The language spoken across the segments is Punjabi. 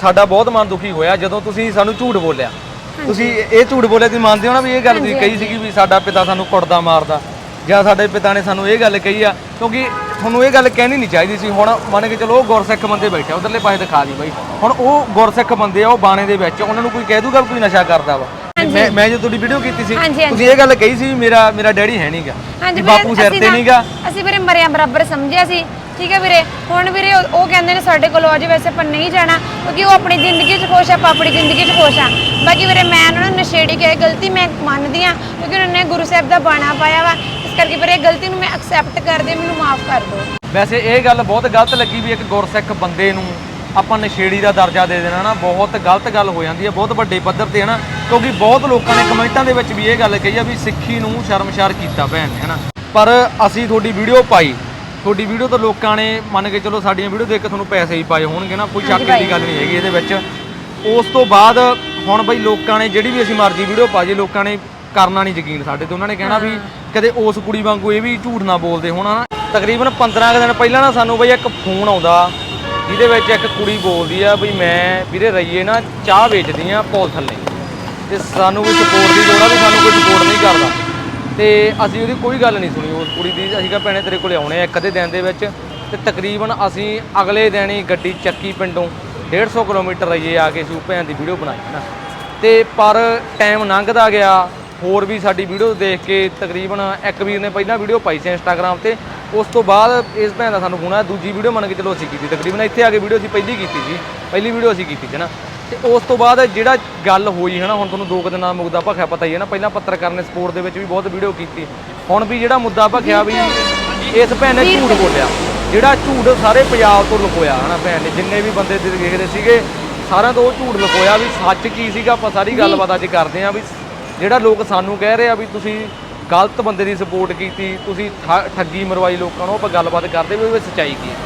ਸਾਡਾ ਬਹੁਤ ਮਨ ਦੁਖੀ ਹੋਇਆ ਜਦੋਂ ਤੁਸੀਂ ਸਾਨੂੰ ਝੂਠ ਬੋਲਿਆ। ਤੁਸੀਂ ਇਹ ਝੂਠ ਬੋਲਿਆ ਤੁਸੀਂ ਮੰਨਦੇ ਹੋ ਨਾ ਵੀ ਇਹ ਗੱਲ ਤੁਸੀਂ ਕਹੀ ਸੀਗੀ ਵੀ ਸਾਡਾ ਪਿਤਾ ਸਾਨੂੰ ਕੁੱਟਦਾ ਮਾਰਦਾ ਜਾਂ ਸਾਡੇ ਪਿਤਾ ਨੇ ਸਾਨੂੰ ਇਹ ਗੱਲ ਕਹੀ ਆ ਕਿਉਂਕਿ ਤੁਹਾਨੂੰ ਇਹ ਗੱਲ ਕਹਿਣੀ ਨਹੀਂ ਚਾਹੀਦੀ ਸੀ। ਹੁਣ ਮੰਨ ਕੇ ਚਲੋ ਉਹ ਗੁਰਸਿੱਖ ਬੰਦੇ ਬੈਠੇ ਉਧਰਲੇ ਪਾਸੇ ਦਿਖਾ ਦੀ ਬਾਈ। ਹੁਣ ਉਹ ਗੁਰਸਿੱਖ ਬੰਦੇ ਆ ਉਹ ਬਾਣੇ ਦੇ ਵਿੱਚ ਉਹਨਾਂ ਨੂੰ ਕੋਈ ਕਹਿ ਦੂਗਾ ਵੀ ਕੋਈ ਨਸ਼ਾ ਕਰਦਾ ਵਾ। ਮੈਂ ਮੈਂ ਜੋ ਤੁਹਾਡੀ ਵੀਡੀਓ ਕੀਤੀ ਸੀ। ਤੁਸੀਂ ਇਹ ਗੱਲ ਕਹੀ ਸੀ ਵੀ ਮੇਰਾ ਮੇਰਾ ਡੈਡੀ ਹੈ ਨਹੀਂਗਾ ਬਾਪੂ ਸਿਰ ਤੇ ਨਹੀਂਗਾ ਅਸੀਂ ਵੀਰੇ ਮਰਿਆ ਬਰਾਬਰ ਸਮਝਿਆ ਸੀ। ਠੀਕ ਹੈ ਵੀਰੇ? ਹੁਣ ਵੀਰੇ ਉਹ ਉਹ ਕਹਿੰਦੇ ਨੇ ਸਾਡੇ ਕੋਲ ਅੱਜ ਵੈਸੇ ਆਪਾਂ ਨਹੀਂ ਜਾਣਾ, ਕਿਉਂਕਿ ਉਹ ਆਪਣੀ ਜ਼ਿੰਦਗੀ 'ਚ ਖੁਸ਼ ਆ, ਆਪਾਂ ਆਪਣੀ ਜ਼ਿੰਦਗੀ 'ਚ ਖੁਸ਼ ਆ। ਬਾਕੀ ਵੀਰੇ ਮੈਂ ਉਹਨਾਂ ਨੂੰ ਨਸ਼ੇੜੀ ਕਹੇ ਗਲਤੀ ਮੈਂ ਮੰਨਦੀ ਆ ਕਿਉਂਕਿ ਉਹਨਾਂ ਨੇ ਗੁਰੂ ਸਾਹਿਬ ਦਾ ਬਾਣਾ ਪਾਇਆ ਵਾ। ਇਸ ਕਰਕੇ ਵੀਰੇ ਗਲਤੀ ਨੂੰ ਮੈਂ ਐਕਸੈਪਟ ਕਰਦੇ, ਮੈਨੂੰ ਮਾਫ ਕਰ ਦਿਓ। ਵੈਸੇ ਇਹ ਗੱਲ ਬਹੁਤ ਗਲਤ ਲੱਗੀ ਵੀ ਇੱਕ ਗੁਰਸਿੱਖ ਬੰਦੇ ਨੂੰ ਆਪਾਂ ਨਸ਼ੇੜੀ ਦਾ ਦਰਜਾ ਦੇ ਦੇਣਾ ਨਾ, ਬਹੁਤ ਗਲਤ ਗੱਲ ਹੋ ਜਾਂਦੀ ਹੈ, ਬਹੁਤ ਵੱਡੇ ਪੱਧਰ ਤੇ ਹੈ ਨਾ ਕਿਉਂਕਿ ਬਹੁਤ ਲੋਕਾਂ ਨੇ ਕਮੈਂਟਾਂ ਦੇ ਵਿੱਚ ਵੀ ਇਹ ਗੱਲ ਕਹੀ ਆ ਵੀ ਸਿੱਖੀ ਨੂੰ ਸ਼ਰਮਸ਼ਾਰ ਕੀਤਾ ਭੈਣ ਨੇ, ਹਨਾ? ਪਰ ਅਸੀਂ ਤੁਹਾਡੀ ਵੀਡੀਓ ਪਾਈ ਤੁਹਾਡੀ ਵੀਡੀਓ ਤੋਂ ਲੋਕਾਂ ਨੇ ਮੰਨ ਕੇ ਚਲੋ ਸਾਡੀਆਂ ਵੀਡੀਓ ਦੇਖ ਕੇ ਤੁਹਾਨੂੰ ਪੈਸੇ ਹੀ ਪਾਏ ਹੋਣਗੇ ਨਾ ਕੋਈ ਸ਼ੱਕ ਦੀ ਗੱਲ ਨਹੀਂ ਹੈਗੀ ਇਹਦੇ ਵਿੱਚ। ਉਸ ਤੋਂ ਬਾਅਦ ਹੁਣ ਬਈ ਲੋਕਾਂ ਨੇ ਜਿਹੜੀ ਵੀ ਅਸੀਂ ਮਰਜ਼ੀ ਵੀਡੀਓ ਪਾ ਜੇ ਲੋਕਾਂ ਨੇ ਕਰਨਾ ਨਹੀਂ ਯਕੀਨ ਸਾਡੇ ਤੇ। ਉਹਨਾਂ ਨੇ ਕਹਿਣਾ ਵੀ ਕਦੇ ਉਸ ਕੁੜੀ ਵਾਂਗੂ ਇਹ ਵੀ ਝੂਠ ਨਾ ਬੋਲਦੇ ਹੋਣ ਹਨਾ। ਤਕਰੀਬਨ 15 ਕੁ ਦਿਨ ਪਹਿਲਾਂ ਨਾ ਸਾਨੂੰ ਬਈ ਇੱਕ ਫੋਨ ਆਉਂਦਾ ਜਿਹਦੇ ਵਿੱਚ ਇੱਕ ਕੁੜੀ ਬੋਲਦੀ ਆ ਵੀ ਮੈਂ ਵੀਰੇ ਰਈਏ ਨਾ ਚਾਹ ਵੇਚਦੀ ਆ ਪੁਲ ਥੱਲੇ। ਤੇ ਸਾਨੂੰ ਕੋਈ ਸਪੋਰਟ ਦੀ ਲੋੜ ਆ ਵੀ ਸਾਨੂੰ ਕੋਈ ਸਪੋਰਟ ਨਹੀਂ ਕਰਦਾ। ਤੇ ਅਸੀਂ ਉਹਦੀ ਕੋਈ ਗੱਲ ਨਹੀਂ ਸੁਣੀ ਉਸ ਕੁੜੀ ਦੀ ਅਸੀਂ ਕਿਹਾ, ਭੈਣੇ ਤੇਰੇ ਕੋਲੇ ਆਉਣੇ ਆ ਇੱਕ ਅੱਧੇ ਦਿਨ ਦੇ ਵਿੱਚ ਤੇ ਤਕਰੀਬਨ ਅਸੀਂ ਅਗਲੇ ਦਿਨ ਹੀ ਗੱਡੀ ਚੱਕੀ ਪਿੰਡੋਂ 150 ਕਿਲੋਮੀਟਰ ਰਈਏ ਆ ਕੇ ਸੀ ਉਹ ਭੈਣ ਦੀ ਵੀਡੀਓ ਬਣਾਈ, ਹੈ ਨਾ। ਤੇ ਪਰ ਟਾਈਮ ਲੰਘਦਾ ਗਿਆ, ਹੋਰ ਵੀ ਸਾਡੀ ਵੀਡੀਓ ਦੇਖ ਕੇ ਤਕਰੀਬਨ ਇੱਕ ਵੀਰ ਨੇ ਪਹਿਲਾਂ ਵੀਡੀਓ ਪਾਈ ਸੀ ਇੰਸਟਾਗ੍ਰam ਤੇ, ਉਸ ਤੋਂ ਬਾਅਦ ਇਸ ਭੈਣ ਦਾ ਸਾਨੂੰ ਫੋਨ ਆਇਆ, ਦੂਜੀ ਵੀਡੀਓ ਮੰਨ ਕੇ ਚਲੋ ਅਸੀਂ ਕੀਤੀ, ਤਕਰੀਬਨ ਇੱਥੇ ਆ ਕੇ ਵੀਡੀਓ ਅਸੀਂ ਪਹਿਲੀ ਕੀਤੀ ਸੀ, ਪਹਿਲੀ ਵੀਡੀਓ ਅਸੀਂ ਕੀਤੀ ਸੀ ਨਾ। ਤੇ ਉਸ ਤੋਂ ਬਾਅਦ ਜਿਹੜਾ ਗੱਲ ਹੋਈ ਹੈ ਨਾ ਹੁਣ ਤੁਹਾਨੂੰ ਦੋ ਕੁ ਦਿਨਾਂ ਦਾ ਮੁੱਦਾ ਭਖਿਆ ਪਤਾ ਹੀ ਹੈ ਨਾ ਪਹਿਲਾਂ ਪੱਤਰਕਾਰ ਨੇ ਸਪੋਰਟ ਦੇ ਵਿੱਚ ਵੀ ਬਹੁਤ ਵੀਡੀਓ ਕੀਤੀ। ਹੁਣ ਵੀ ਜਿਹੜਾ ਮੁੱਦਾ ਭਖਿਆ ਵੀ ਇਸ ਭੈਣ ਨੇ ਝੂਠ ਬੋਲਿਆ। ਜਿਹੜਾ ਝੂਠ ਸਾਰੇ ਪੰਜਾਬ ਤੋਂ ਲੁਕੋਇਆ ਹਨਾ ਭੈਣ ਨੇ ਜਿੰਨੇ ਵੀ ਬੰਦੇ ਦੇਖਦੇ ਸੀਗੇ ਸਾਰਿਆਂ ਤੋਂ ਉਹ ਝੂਠ ਲੁਕੋਇਆ ਵੀ ਸੱਚ ਕੀ ਸੀਗਾ ਆਪਾਂ ਸਾਰੀ ਗੱਲਬਾਤ ਅੱਜ ਕਰਦੇ ਆਂ ਵੀ ਜਿਹੜਾ ਲੋਕ ਸਾਨੂੰ ਕਹਿ ਰਹੇ ਆ ਵੀ ਤੁਸੀਂ ਗਲਤ ਬੰਦੇ ਦੀ ਸਪੋਰਟ ਕੀਤੀ ਤੁਸੀਂ ਠੱਗੀ ਮਰਵਾਈ ਲੋਕਾਂ ਨੂੰ ਆਪਾਂ ਗੱਲਬਾਤ ਕਰਦੇ ਵੀ ਉਹ ਸੱਚਾਈ ਕੀ ਹੈ।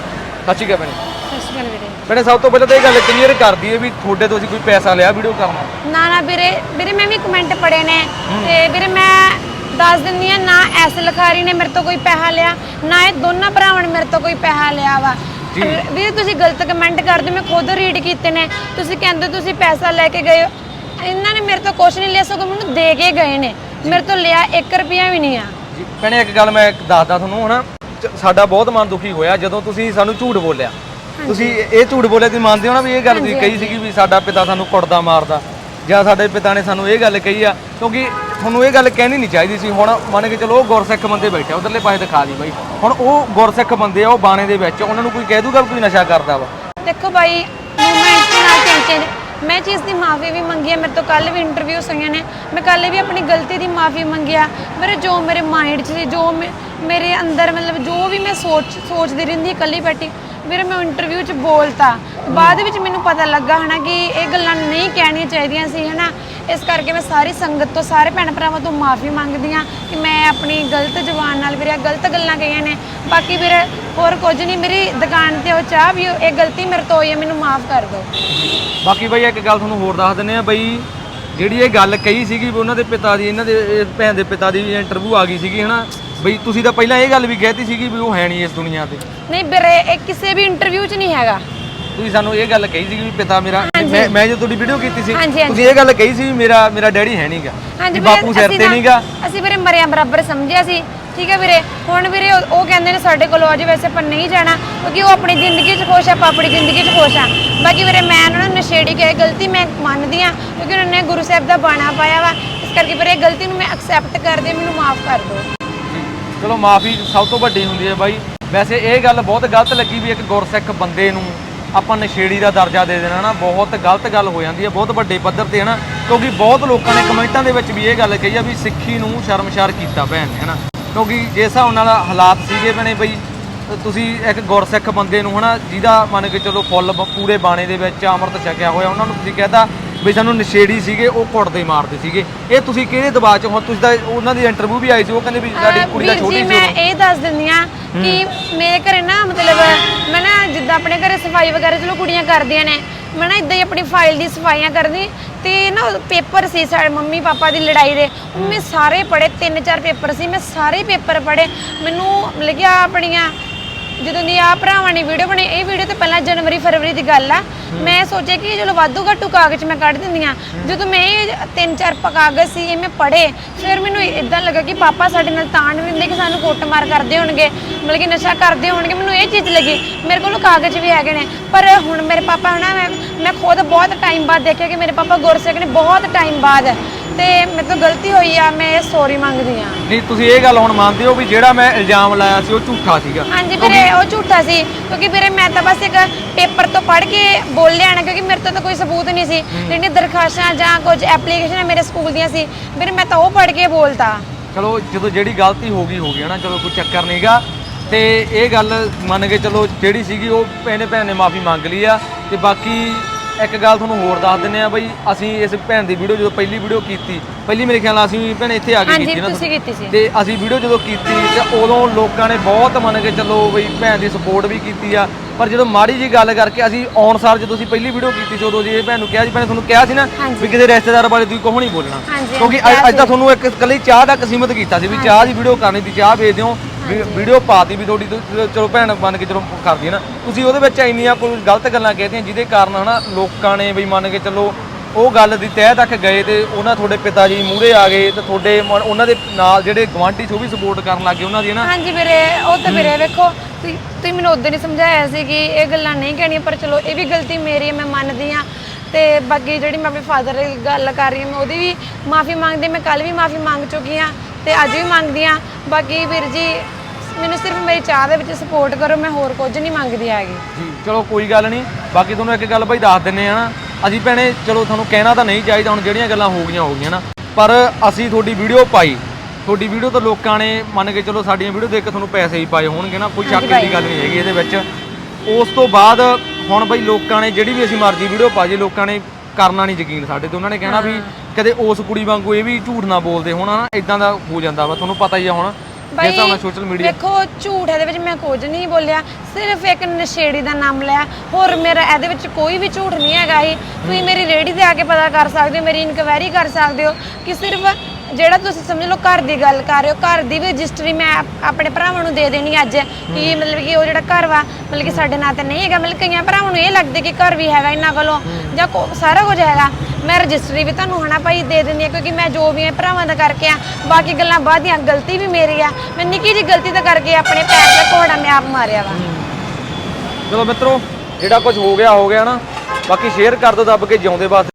ਸੱਚੀ ਭੈਣੇ। ਸਤਿ ਸ਼੍ਰੀ ਅਕਾਲ ਵੀਰੇ। ਭੈਣੇ ਸਭ ਤੋਂ ਪਹਿਲਾਂ ਤਾਂ ਇਹ ਗੱਲ ਕਲੀਅਰ ਕਰ ਦਈਏ ਵੀ ਤੁਹਾਡੇ ਤੋਂ ਅਸੀਂ ਕੋਈ ਪੈਸਾ ਲਿਆ ਵੀਡੀਓ ਕਰਨਾ ਨਾ? ਨਾ ਵੀਰੇ ਵੀਰੇ ਮੈਂ ਵੀ ਕਮੈਂਟ ਪੜੇ ਨੇ ਤੇ ਵੀਰੇ ਮੈਂ ਦੱਸ ਦਿੰਦੀ ਆ ਨਾ ਐਸ ਲਖਾਰੀ ਨੇ ਮੇਰੇ ਤੋਂ ਕੋਈ ਪੈਸਾ ਲਿਆ ਨਾ ਇਹ ਦੋਨਾਂ ਭਰਾਵਾਂ ਨੇ ਮੇਰੇ ਤੋਂ ਕੋਈ ਪੈਸਾ ਲਿਆ ਵਾ। ਜੀ। ਵੀਰੇ ਤੁਸੀਂ ਗਲਤ ਕਮੈਂਟ ਕਰਦੇ ਹੋ, ਮੈਂ ਖੁਦ ਰੀਡ ਕੀਤੇ ਨੇ। ਤੁਸੀਂ ਕਹਿੰਦੇ ਤੁਸੀਂ ਪੈਸਾ ਲੈ ਕੇ ਗਏ ਹੋ। ਇਹਨਾਂ ਨੇ ਮੇਰੇ ਤੋਂ ਕੁਝ ਨਹੀਂ ਲਿਆ ਸਗੋਂ ਮੈਨੂੰ ਦੇ ਕੇ ਗਏ ਨੇ। ਮੇਰੇ ਤੋਂ ਲਿਆ 1 ਰੁਪਿਆ ਵੀ ਨਹੀਂ ਆ। ਜੀ ਭੈਣੇ ਇੱਕ ਗੱਲ ਮੈਂ ਦੱਸਦਾ ਤੁਹਾਨੂੰ ਹਨਾ? ਚ- ਸਾਡਾ ਬਹੁਤ ਮਨ ਦੁਖੀ ਹੋਇਆ ਜਦੋਂ ਤੁਸੀਂ ਸਾਨੂੰ ਝੂਠ ਬੋਲਿਆ। ਤੁਸੀਂ ਇਹ ਝੂਠ ਬੋਲਿਆ ਤੁਸੀਂ ਮੰਨਦੇ ਹੋ ਨਾ ਵੀ ਇਹ ਗੱਲ ਤੁਸੀਂ ਕਹੀ ਸੀਗੀ ਵੀ ਸਾਡਾ ਪਿਤਾ ਸਾਨੂੰ ਕੁੱਟਦਾ ਮਾਰਦਾ ਜਾਂ ਸਾਡੇ ਪਿਤਾ ਨੇ ਸਾਨੂੰ ਇਹ ਗੱਲ ਕਹੀ ਆ ਕਿਉਂਕਿ ਤੁਹਾਨੂੰ ਇਹ ਗੱਲ ਕਹਿਣੀ ਨਹੀਂ ਚਾਹੀਦੀ ਸੀ। ਹੁਣ ਮੰਨ ਕੇ ਚਲੋ ਉਹ ਗੁਰਸਿੱਖ ਬੰਦੇ ਬੈਠੇ ਉਧਰਲੇ ਪਾਸੇ ਦਿਖਾ ਦੀ ਬਾਈ। ਹੁਣ ਉਹ ਗੁਰਸਿੱਖ ਬੰਦੇ ਆ ਉਹ ਬਾਣੇ ਦੇ ਵਿੱਚ ਉਹਨਾਂ ਨੂੰ ਕੋਈ ਕਹਿ ਦੂਗਾ ਕੋਈ ਨਸ਼ਾ ਕਰਦਾ ਵਾ? ਦੇਖੋ ਭਾਈ ਮੂਵਮੈਂਟ ਦੇ ਨਾਲ ਚੇਂਜ ਮੈਂ ਚੀਜ਼ ਦੀ ਮਾਫੀ ਵੀ ਮੰਗੀ ਹੈ ਮੇਰੇ ਤੋਂ ਕੱਲ ਵੀ ਇੰਟਰਵਿਊ ਹੋਈਆਂ ਨੇ। ਮੈਂ ਕੱਲ ਵੀ ਆਪਣੀ ਗਲਤੀ ਦੀ ਮਾਫੀ ਮੰਗਿਆ ਮੇਰੇ ਜੋ ਮੇਰੇ ਮਾਈਂਡ 'ਚ ਸੀ ਜੋ ਮੇਰੇ ਅੰਦਰ ਮਤਲਬ ਜੋ ਸੋਚ ਸੋਚਦੀ ਰਹਿੰਦੀ ਇਕੱਲੀ ਬੈਠੀ। ਵੀਰੇ ਮੈਂ ਇੰਟਰਵਿਊ 'ਚ ਬੋਲਤਾ। ਬਾਅਦ ਵਿੱਚ ਮੈਨੂੰ ਪਤਾ ਲੱਗਾ ਹਨਾ ਕਿ ਇਹ ਗੱਲਾਂ ਨਹੀਂ ਕਹਿਣੀਆਂ ਚਾਹੀਦੀਆਂ ਸੀ, ਹਨਾ। ਇਸ ਕਰਕੇ ਮੈਂ ਸਾਰੀ ਸੰਗਤ ਤੋਂ, ਸਾਰੇ ਭੈਣ ਭਰਾਵਾਂ ਤੋਂ ਮਾਫੀ ਮੰਗਦੀ ਆ ਕਿ ਮੈਂ ਆਪਣੀ ਗਲਤ ਜ਼ੁਬਾਨ ਨਾਲ ਵੀਰੇ ਗਲਤ ਗੱਲਾਂ ਕਹੀਆਂ ਨੇ। ਬਾਕੀ ਵੀਰੇ ਹੋਰ ਕੁਝ ਨਹੀਂ, ਮੇਰੀ ਦੁਕਾਨ ਤੇ ਉਹ ਚਾਹ ਵੀ ਇਹ ਗਲਤੀ ਮੇਰੇ ਤੋਂ ਹੋਈ ਹੈ, ਮੈਨੂੰ ਮਾਫ ਕਰ ਦਿਓ। ਬਾਕੀ ਬਈ ਇੱਕ ਗੱਲ ਤੁਹਾਨੂੰ ਹੋਰ ਦੱਸ ਦਿੰਨੇ ਆ ਬਈ, ਜਿਹੜੀ ਇਹ ਗੱਲ ਕਹੀ ਸੀਗੀ ਵੀ ਉਹਨਾਂ ਦੇ ਪਿਤਾ ਦੀ, ਇਹਨਾਂ ਦੇ ਭੈਣ ਦੇ ਪਿਤਾ ਦੀ ਇੰਟਰਵਿਊ ਆ ਗਈ ਸੀਗੀ, ਹਨਾ। ਬਈ ਤੁਸੀਂ ਤਾਂ ਪਹਿਲਾਂ ਇਹ ਗੱਲ ਵੀ ਕਹਿਤੀ ਸੀਗੀ ਵੀ ਉਹ ਹੈ ਨਹੀਂ ਇਸ ਦੁਨੀਆ ਤੇ। ਨਹੀਂ ਵੀਰੇ ਇਹ ਕਿਸੇ ਵੀ ਇੰਟਰਵਿਊ 'ਚ ਨਹੀਂ ਹੈਗਾ। ਤੁਸੀਂ ਸਾਨੂੰ ਇਹ ਗੱਲ ਕਹੀ ਸੀਗੀ ਵੀ ਪਿਤਾ ਮੇਰਾ ਮੈਂ ਮੈਂ ਜੋ ਤੁਹਾਡੀ ਵੀਡੀਓ ਕੀਤੀ ਸੀ ਹਾਂਜੀ, ਹਾਂਜੀ। ਤੁਸੀਂ ਇਹ ਗੱਲ ਕਹੀ ਸੀ ਵੀ ਮੇਰਾ ਮੇਰਾ ਡੈਡੀ ਹੈ ਨਹੀਂਗਾ ਹਾਂਜੀ ਵੀ ਵੀਰੇ, ਬਾਪੂ ਸਿਰ ਅਸੀਂ ਤੇ ਨਾ- ਨਹੀਂਗਾ ਅਸੀਂ ਵੀਰੇ ਮਰਿਆ ਬਰਾਬਰ ਸਮਝਿਆ ਸੀ। ਠੀਕ ਹੈ ਵੀਰੇ ਹੁਣ ਵੀਰੇ ਉਹ ਉਹ ਕਹਿੰਦੇ ਨੇ ਸਾਡੇ ਕੋਲ ਅੱਜ ਵੈਸੇ ਆਪਾਂ ਨਹੀਂ ਜਾਣਾ ਕਿਉਂਕਿ ਉਹ ਆਪਣੀ ਜ਼ਿੰਦਗੀ 'ਚ ਖੁਸ਼ ਆ ਆਪਾਂ ਆਪਣੀ ਜ਼ਿੰਦਗੀ 'ਚ ਖੁਸ਼ ਆ। ਬਾਕੀ ਵੀਰੇ ਮੈਂ ਉਹਨਾਂ ਨੂੰ ਨਸ਼ੇੜੀ ਕਹੇ ਗਲਤੀ ਮੈਂ ਮੰਨਦੀ ਆ ਕਿਉਂਕਿ ਉਹਨਾਂ ਨੇ ਗੁਰੂ ਸਾਹਿਬ ਦਾ ਬਾਣਾ ਪਾਇਆ ਵਾ। ਇਸ ਕਰਕੇ ਵੀਰੇ ਇਹ ਗਲਤੀ ਨੂੰ ਮੈਂ ਐਕਸੈਪਟ ਕਰਦੀ ਮੈਨੂੰ ਮਾਫ ਕਰ ਦਿਓ। ਚਲੋ ਮਾਫੀ ਸਭ ਤੋਂ ਵੱਡੀ ਹੁੰਦੀ ਹੈ ਬਾਈ। ਵੈਸੇ ਇਹ ਗੱਲ ਬਹੁਤ ਗਲਤ ਲੱਗੀ ਵੀ ਇੱਕ ਗੁਰਸਿੱਖ ਬੰਦੇ ਨੂੰ ਆਪਾਂ ਨਸ਼ੇੜੀ ਦਾ ਦਰਜਾ ਦੇ ਦੇਣਾ ਨਾ, ਬਹੁਤ ਗਲਤ ਗੱਲ ਹੋ ਜਾਂਦੀ ਹੈ, ਬਹੁਤ ਵੱਡੇ ਪੱਧਰ ਤੇ ਹਨਾ ਕਿਉਂਕਿ ਬਹੁਤ ਲੋਕਾਂ ਨੇ ਕਮੈਂਟਾਂ ਦੇ ਵਿੱਚ ਵੀ ਇਹ ਗੱਲ ਕਹੀ ਆ ਵੀ ਸਿੱਖੀ ਨੂੰ ਸ਼ਰਮਸ਼ਾਰ ਕੀਤਾ ਭੈਣ ਨੇ ਹਨਾ ਕਿਉਂਕਿ ਜਿਸ ਹਿਸਾਬ ਨਾਲ ਹਾਲਾਤ ਸੀਗੇ ਬਣੇ ਬਈ ਤੁਸੀਂ ਇੱਕ ਗੁਰਸਿੱਖ ਬੰਦੇ ਨੂੰ ਹਨਾ, ਜਿਹਦਾ ਮੰਨ ਕੇ ਚਲੋ ਫੁੱਲ ਪੂਰੇ ਬਾਣੇ ਦੇ ਵਿੱਚ ਅੰਮ੍ਰਿਤ ਛਕਿਆ ਹੋਇਆ, ਉਹਨਾਂ ਨੂੰ ਤੁਸੀਂ ਕਹਤਾ ਵੀ ਸਾਨੂੰ ਨਸ਼ੇੜੀ ਸੀਗੇ ਉਹ ਕੁੱਟਦੇ ਮਾਰਦੇ ਸੀਗੇ ਇਹ ਤੁਸੀਂ ਕਿਹਦੇ ਦਬਾਅ 'ਚ ਹੋ ਤੁਸੀਂ ਤਾਂ ਉਹਨਾਂ ਦੀ ਇੰਟਰਵਿਊ ਵੀ ਆਈ ਸੀ ਉਹ ਕਹਿੰਦੇ ਵੀ ਸਾਡੀ ਕੁੜੀ ਦਾ ਵੀਰ ਛੋਟੀ ਜੀ ਸੀ ਮੈਂ। ਇਹ ਦੱਸ ਦਿੰਦੀ ਆ ਕਿ ਮੇਰੇ ਘਰੇ ਨਾ ਮਤਲਬ ਮੈਂ ਨਾ ਜਿੱਦਾਂ ਆਪਣੇ ਘਰੇ ਸਫ਼ਾਈ ਵਗੈਰਾ ਚਲੋ ਕੁੜੀਆਂ ਕਰਦੀਆਂ ਨੇ ਮੈਂ ਨਾ ਇਦਾਂ ਹੀ ਆਪਣੀ ਫਾਈਲ ਦੀ ਸਫਾਈਆਂ ਕਰਦੀ ਤੇ ਨਾ ਪੇਪਰ ਸੀ ਸਾਡੇ ਮੰਮੀ ਪਾਪਾ ਦੀ ਲੜਾਈ ਦੇ ਉਹ ਮੈਂ ਸਾਰੇ ਪੜੇ ਤਿੰਨ ਚਾਰ ਪੇਪਰ ਸੀ ਮੈਂ ਸਾਰੇ ਪੇਪਰ ਪੜੇ ਮੈਨੂੰ ਲੱਗਿਆ ਆਪਣੀਆਂ ਜਦੋਂ ਦੀ ਆ ਭਰਾਵਾਂ ਨੇ ਵੀਡੀਓ ਬਣੀ ਇਹ ਵੀਡੀਓ ਤੇ ਪਹਿਲਾਂ ਜਨਵਰੀ ਫਰਵਰੀ ਦੀ ਗੱਲ ਆ। ਮੈਂ ਸੋਚਿਆ ਕਿ ਚਲੋ ਵਾਧੂ ਘੱਟੂ ਕਾਗਜ਼ ਮੈਂ ਕੱਢ ਦਿੰਦੀ ਆ ਜਦੋਂ ਮੈਂ ਇਹ ਤਿੰਨ ਚਾਰ ਪ- ਕਾਗਜ਼ ਸੀ ਇਹ ਮੈਂ ਪੜ੍ਹੇ ਫਿਰ ਮੈਨੂੰ ਇਦਾਂ ਲੱਗਾ ਕਿ ਪਾਪਾ ਸਾਡੇ ਨਾਲ ਤਾਂ ਨਹੀਂ ਦਿੰਦੇ ਕਿ ਸਾਨੂੰ ਕੁੱਟਮਾਰ ਕਰਦੇ ਹੋਣਗੇ। ਮਤਲਬ ਕਿ ਨਸ਼ਾ ਕਰਦੇ ਹੋਣਗੇ ਮੈਨੂੰ ਇਹ ਚੀਜ਼ ਲੱਗੀ। ਮੇਰੇ ਕੋਲ ਕਾਗਜ਼ ਵੀ ਹੈਗੇ ਨੇ। ਪਰ ਹੁਣ ਮੇਰੇ ਪਾਪਾ ਹਨਾ ਮੈਂ ਮੈਂ ਖੁਦ ਬਹੁਤ ਟਾਈਮ ਬਾਅਦ ਦੇਖਿਆ ਕਿ ਮੇਰੇ ਪਾਪਾ ਗੁਰਸਿੱਖ ਨੇ ਬਹੁਤ ਟਾਈਮ ਬਾਅਦ। ਤੇ ਮੇਰੇ ਤੋਂ ਗਲਤੀ ਹੋਈ ਆ ਮੈਂ ਸੌਰੀ ਮੰਗਦੀ ਆ। ਨਹੀਂ ਤੁਸੀਂ ਇਹ ਗੱਲ ਹੁਣ ਮੰਨਦੇ ਹੋ ਵੀ ਜਿਹੜਾ ਮੈਂ ਇਲਜ਼ਾਮ ਲਾਇਆ ਸੀ ਉਹ ਝੂਠਾ ਸੀਗਾ। ਹਾਂਜੀ ਵੀਰੇ ਉਹ ਝੂਠਾ ਸੀ। ਕਿਉਂਕਿ ਵੀਰੇ ਮੈਂ ਤਾਂ ਬਸ ਇੱਕ ਪੇਪਰ ਤੋਂ ਪੜ੍ਹ ਕੇ ਬੋਲਿਆ ਨਾ ਕਿਉਂਕਿ ਮੇਰੇ ਤੋਂ ਤਾਂ ਕੋਈ ਸਬੂਤ ਨਹੀਂ ਸੀ। ਜਿਹੜੀਆਂ ਦਰਖਾਸ਼ਾਂ ਜਾਂ ਕੁਝ ਐਪਲੀਕੇਸ਼ਨਾਂ ਮੇਰੇ ਸਕੂਲ ਦੀਆਂ ਸੀ ਵੀਰੇ ਮੈਂ ਤਾਂ ਉਹ ਪੜ੍ਹ ਕੇ ਬੋਲਤਾ। ਚਲੋ ਜਦੋਂ ਜਿਹੜੀ ਗਲਤੀ ਹੋ ਗਈ ਹੋ ਗਈ ਹੈ ਨਾ ਚਲੋ ਕੋਈ ਚੱਕਰ ਨਹੀਂਗਾ ਤੇ ਇਹ ਗੱਲ ਮੰਨ ਕੇ ਚਲੋ ਜਿਹੜੀ ਸੀਗੀ ਉਹ ਭੈਣੇ ਭੈਣ ਨੇ ਮਾਫੀ ਮੰਗ ਲਈ ਆ ਤੇ ਬਾਕੀ ਇੱਕ ਗੱਲ ਤੁਹਾਨੂੰ ਹੋਰ ਦੱਸ ਦਿੰਨੇ ਆ ਬਈ ਅਸੀਂ ਇਸ ਭੈਣ ਦੀ ਵੀਡੀਓ ਜਦੋਂ ਪਹਿਲੀ ਵੀਡੀਓ ਕੀਤੀ ਪਹਿਲੀ ਮੇਰੇ ਖਿਆਲ ਨਾਲ ਅਸੀਂ ਭੈਣ ਇੱਥੇ ਆ ਕੇ ਹਾਂਜੀ ਕੀਤੀ ਨਾ ਤੁਸੀਂ ਕੀਤੀ ਸੀ। ਤੇ ਅਸੀਂ ਵੀਡੀਓ ਜਦੋਂ ਕੀਤੀ ਤੇ ਉਦੋਂ ਲੋਕਾਂ ਨੇ ਬਹੁਤ ਮੰਨ ਕੇ ਚੱਲੋ ਬਈ ਭੈਣ ਦੀ ਸਪੋਰਟ ਵੀ ਕੀਤੀ ਆ। ਪਰ ਜਦੋਂ ਮਾੜੀ ਜੀ ਗੱਲ ਕਰਕੇ ਅਸੀਂ ਔਨ ਸਾਰ ਜਦੋਂ ਅਸੀਂ ਪਹਿਲੀ ਵੀਡੀਓ ਕੀਤੀ ਸੀ ਉਦੋਂ ਜੀ ਇਹ ਭੈਣ ਨੂੰ ਕਿਹਾ ਸੀ ਭੈਣ ਤੁਹਾਨੂੰ ਕਿਹਾ ਸੀ ਨਾ ਹਾਂਜੀ। ਵੀ ਕਿਸੇ ਰਿਸ਼ਤੇਦਾਰ ਬਾਰੇ ਤੁਸੀਂ ਕੁਛ ਨਹੀਂ ਬੋਲਣਾ। ਹਾਂਜੀ, ਕਿਉਂਕਿ ਕਿਹਾ ਅੱਜ- ਤਾਂ। ਤੁਹਾਨੂੰ ਇੱਕ ਇਕੱਲੀ ਚਾਹ ਤੱਕ ਸੀਮਤ ਕੀਤਾ ਸੀ ਵੀ ਚਾਹ ਦੀ ਵੀਡੀਓ ਕਰਨੀ ਸੀ ਚਾਹ ਭੇਜ ਦਿਓ ਵੀਡੀਓ ਪਾਤੀ ਵੀ ਤੁਹਾਡੀ ਤੋਂ- ਚਲੋ ਭੈਣ ਬਣ ਕੇ ਚਲੋ ਕਰਦੀ ਹੈ ਨਾ। ਤੁਸੀਂ ਉਹਦੇ ਵਿੱਚ ਇੰਨੀਆਂ ਕੋਈ ਗਲਤ ਗੱਲਾਂ ਕਹਿਤੀਆਂ ਜਿਹਦੇ ਕਾਰਨ ਹਨਾ ਲੋਕਾਂ ਨੇ ਵੀ ਮੰਨ ਕੇ ਚੱਲੋ ਉਹ ਗੱਲ ਦੀ ਤਹਿ ਤੱਕ ਗਏ ਤੇ ਉਹਨਾਂ ਤੁਹਾਡੇ ਪਿਤਾ ਜੀ ਮੂਹਰੇ ਆ ਗਏ ਤੇ ਤੁਹਾਡੇ ਮਨ- ਉਹਨਾਂ ਦੇ ਨਾਲ ਜਿਹੜੇ ਗਵਾਂਢੀ ਸੀ ਉਹ ਵੀ ਸਪੋਰਟ ਕਰਨ ਲੱਗੇ ਉਹਨਾਂ ਦੀ ਨਾ। ਹਾਂਜੀ ਵੀਰੇ ਉਹ ਤਾਂ ਵੀਰੇ ਵੇਖੋ ਤੁਸੀਂ ਤੁਸੀਂ ਮੈਨੂੰ ਉਦੋਂ ਹੀ ਸਮਝਾਇਆ ਸੀ ਕਿ ਇਹ ਗੱਲਾਂ ਨਹੀਂ ਕਹਿਣੀਆਂ ਪਰ ਚਲੋ ਇਹ ਵੀ ਗਲਤੀ ਮੇਰੀ ਹੈ ਮੈਂ ਮੰਨਦੀ ਆ ਤੇ ਬਾਕੀ ਜਿਹੜੀ ਮੈਂ ਆਪਣੇ ਫਾਦਰ ਦੀ ਗੱਲ ਕਰ ਰਹੀ ਹਾਂ ਮੈਂ ਉਹਦੀ ਵੀ ਮਾਫੀ ਮੰਗਦੀ ਮੈਂ ਕੱਲ ਵੀ ਮਾਫੀ ਮੰਗ ਚੁੱਕੀ ਆ ਤੇ ਅੱਜ ਵੀ ਮੰਗਦੀ ਆ ਬਾਕੀ ਵੀਰ ਜੀ ਮੈਨੂੰ ਸਿਰਫ ਮੇਰੀ ਚਾਹ ਦੇ ਵਿੱਚ ਸਪੋਰਟ ਕਰੋ ਮੈਂ ਹੋਰ ਕੁਝ ਨਹੀਂ ਮੰਗਦੀ ਹੈਗੀ। ਜੀ ਚਲੋ ਕੋਈ ਗੱਲ ਨਹੀਂ। ਬਾਕੀ ਤੁਹਾਨੂੰ ਇੱਕ ਗੱਲ ਬਾਈ ਦੱਸ ਦਿੰਨੇ ਆ ਨਾ। ਅਸੀਂ ਭੈਣੇ ਚਲੋ ਤੁਹਾਨੂੰ ਕਹਿਣਾ ਤਾਂ ਨਹੀਂ ਚਾਹੀਦਾ ਹੁਣ ਜਿਹੜੀਆਂ ਗੱਲਾਂ ਹੋ ਗਈਆਂ ਹੋ ਗਈਆਂ ਨਾ। ਪਰ ਅਸੀਂ ਤੁਹਾਡੀ ਵੀਡੀਓ ਪਾਈ। ਤੁਹਾਡੀ ਵੀਡੀਓ ਤੋਂ ਲੋਕਾਂ ਨੇ ਮੰਨ ਕੇ ਚਲੋ ਸਾਡੀਆਂ ਵੀਡੀਓ ਦੇਖ ਕੇ ਤੁਹਾਨੂੰ ਪੈਸੇ ਹੀ ਪਾਏ ਹੋਣਗੇ ਨਾ ਕੋਈ ਸ਼ੱਕ ਦੀ ਗੱਲ ਨਹੀਂ ਹੈਗੀ ਇਹਦੇ ਵਿੱਚ। ਉਸ ਤੋਂ ਬਾਅਦ ਹੁਣ ਬਈ ਲੋਕਾਂ ਨੇ ਜਿਹੜੀ ਵੀ ਅਸੀਂ ਮਰਜ਼ੀ ਵੀਡੀਓ ਪਾ ਜੇ ਲੋਕਾਂ ਨੇ ਕਰਨਾ ਨਹੀਂ ਯਕੀਨ ਸਾਡੇ ਤੇ। ਉਹਨਾਂ ਨੇ ਕਹਿਣਾ ਵੀ ਕਦੇ ਉਸ ਕੁੜੀ ਵਾਂਗੂ ਇਹ ਵੀ ਝੂਠ ਨਾ ਬੋਲਦੇ ਹੁਣ ਹਨਾ? ਇਦਾਂ ਦਾ ਹੋ ਜਾਂਦਾ ਵਾ ਤੁਹਾਨੂੰ ਪਤਾ ਹੀ ਆ ਹੁਣ। ਜਿਸ ਹਿਸਾਬ ਨਾਲ ਸੋਸ਼ਲ ਮੀਡੀਆ ਵੇਖੋ ਝੂਠ ਇਹਦੇ ਵਿੱਚ ਮੈਂ ਕੁਝ ਨਹੀਂ ਬੋਲਿਆ। ਸਿਰਫ ਇੱਕ ਨਸ਼ੇੜੀ ਦਾ ਨਾਮ ਲਿਆ। ਹੋਰ ਮੇਰਾ ਇਹਦੇ ਵਿੱਚ ਕੋਈ ਵੀ ਝੂਠ ਨਹੀਂ ਹੈਗਾ ਹੀ ਤੁਸੀਂ ਮੇਰੀ ਰੇੜੀ ਤੇ ਆ ਕੇ ਪਤਾ ਕਰ ਸਕਦੇ ਹੋ ਮੇਰੀ ਇਨਕੁਆਇਰੀ ਕਰ ਸਕਦੇ ਹੋ ਕਿ ਸਿਰਫ ਜਿਹੜਾ ਤੁਸੀਂ ਸਮਝ ਲਓ ਘਰ ਦੀ ਗੱਲ ਕਰ ਰਹੇ ਹੋ ਘਰ ਦੀ ਵੀ ਰਜਿਸਟਰੀ ਮੈਂ ਆਪ- ਆਪਣੇ ਭਰਾਵਾਂ ਨੂੰ ਦੇ ਦੇਣੀ ਅੱਜ। ਕਿ ਮਤਲਬ ਕਿ ਉਹ ਜਿਹੜਾ ਘਰ ਵਾ ਮਤਲਬ ਕਿ ਸਾਡੇ ਨਾਂ ਤੇ ਨਹੀਂ ਹੈਗਾ ਮਤਲਬ ਕਈਆਂ ਭਰਾਵਾਂ ਨੂੰ ਇਹ ਲੱਗਦਾ ਕਿ ਘਰ ਵੀ ਹੈਗਾ ਇਹਨਾਂ ਕੋਲੋਂ ਜਾਂ ਕੋ- ਸਾਰਾ ਕੁਝ ਹੈਗਾ। ਮੈਂ ਰਜਿਸਟਰੀ ਵੀ ਤੁਹਾਨੂੰ ਹਨਾ ਭਾਈ ਦੇ ਦਿੰਦੀ ਆ ਕਿਉਂਕਿ ਮੈਂ ਜੋ ਵੀ ਹੈ ਭਰਾਵਾਂ ਦਾ ਕਰਕੇ ਆ ਬਾਕੀ ਗੱਲਾਂ ਬਾਅਦ ਦੀਆਂ ਗਲਤੀ ਵੀ ਮੇਰੀ ਆ। ਮੈਂ ਨਿੱਕੀ ਜੀ ਗਲਤੀ ਤਾਂ ਕਰਕੇ ਆਪਣੇ ਪੈਰ ਤੇ ਘੋੜਾ ਮੈਂ ਆਪ ਮਾਰਿਆ ਵਾ। ਚਲੋ ਮਿੱਤਰੋ ਜਿਹੜਾ ਕੁਝ ਹੋ ਗਿਆ ਹੋ ਗਿਆ ਨਾ। ਬਾਕੀ ਸ਼ੇਅਰ ਕਰ ਦਿਓ ਦੱਬ ਕੇ ਜਿਉਂਦੇ ਵਾਸਤੇ